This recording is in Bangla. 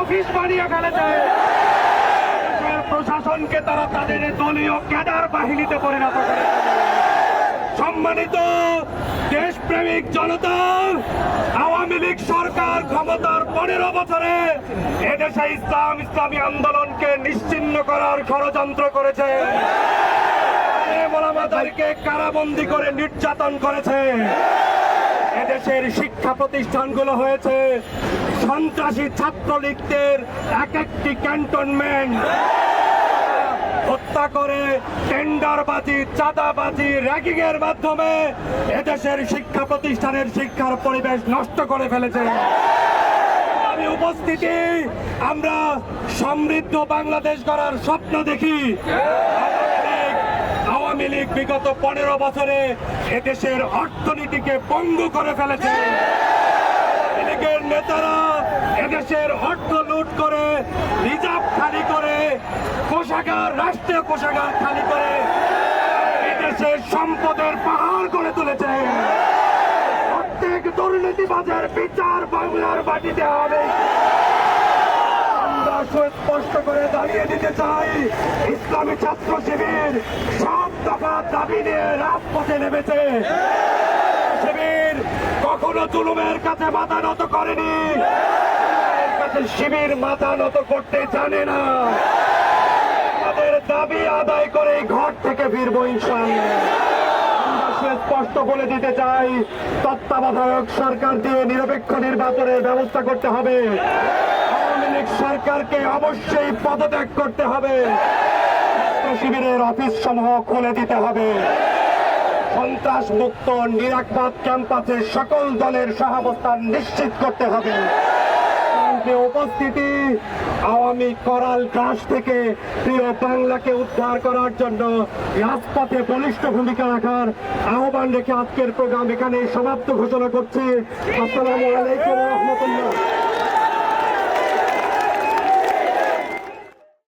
অফিস বানিয়ে ফেলেছে। প্রশাসনকে তারা তাদের দলীয় ক্যাডার বাহিনীতে পরিণত সম্মানিত দেশপ্রেমিক জনতা, আওয়ামী লীগ সরকার ক্ষমতার পনেরো বছরে এদেশে ইসলাম, ইসলামী আন্দোলনকে নিশ্চিন্ন করার ষড়যন্ত্র করেছে। মোলামাদারকে কারাবন্দি করে নির্যাতন করেছে। এদেশের শিক্ষা প্রতিষ্ঠানগুলো হয়েছে সন্ত্রাসী ছাত্রলীগদের এক একটি ক্যান্টনমেন্ট। হত্যা করে টেন্ডারবাজি, চাঁদাবাজি র্যাগিং এর মাধ্যমে এদেশের শিক্ষা প্রতিষ্ঠানের শিক্ষার পরিবেশ নষ্ট করে ফেলেছে। আমি উপস্থিতি, আমরা সমৃদ্ধ বাংলাদেশ গড়ার স্বপ্ন দেখি। আওয়ামী লীগ বিগত পনেরো বছরে এদেশের অর্থনীতিকে পঙ্গু করে ফেলেছে। লীগের নেতারা এদেশের অর্থ লুট করে, রিজার্ভ খালি করে, কোষাগার, রাষ্ট্রীয় কোষাগার খালি করে এদেশের সম্পদের পাহাড় করে তুলেছে। প্রত্যেক দুর্নীতিবাজের বিচার বাংলার মাটিতে হবে। সুস্পষ্ট করে দাঁড়িয়ে দিতে চাই, ইসলামী ছাত্র শিবির সব দফা দাবি নিয়ে রাজপথে নেমেছে। শিবির কখনো জুলুমের কাছে মাথা নত করেনি। শিবির মাথা নত করতে জানে না। আমাদের দাবি আদায় করে ঘর থেকে ফিরবো ইনশাআল্লাহ। আমরা সুস্পষ্ট বলে দিতে চাই, তত্ত্বাবধায়ক সরকার দিয়ে নিরপেক্ষ নির্বাচনের ব্যবস্থা করতে হবে। সরকারকে অবশ্যই পদত্যাগ করতে হবে। শিবিরের অফিস সমূহ খুলে দিতে হবে। সন্ত্রাস মুক্ত নিরাপদ ক্যাম্পাসে সকল দলের সহাবস্থান নিশ্চিত করতে হবে। উপস্থিতি আওয়ামী করাল গ্রাস থেকে প্রিয় বাংলাকে উদ্ধার করার জন্য রাজপথে বলিষ্ঠ ভূমিকা রাখার আহ্বান রেখে আজকের প্রোগ্রাম এখানে সমাপ্ত ঘোষণা করছি। আসসালামু আলাইকুম রহমতুল্লাহ।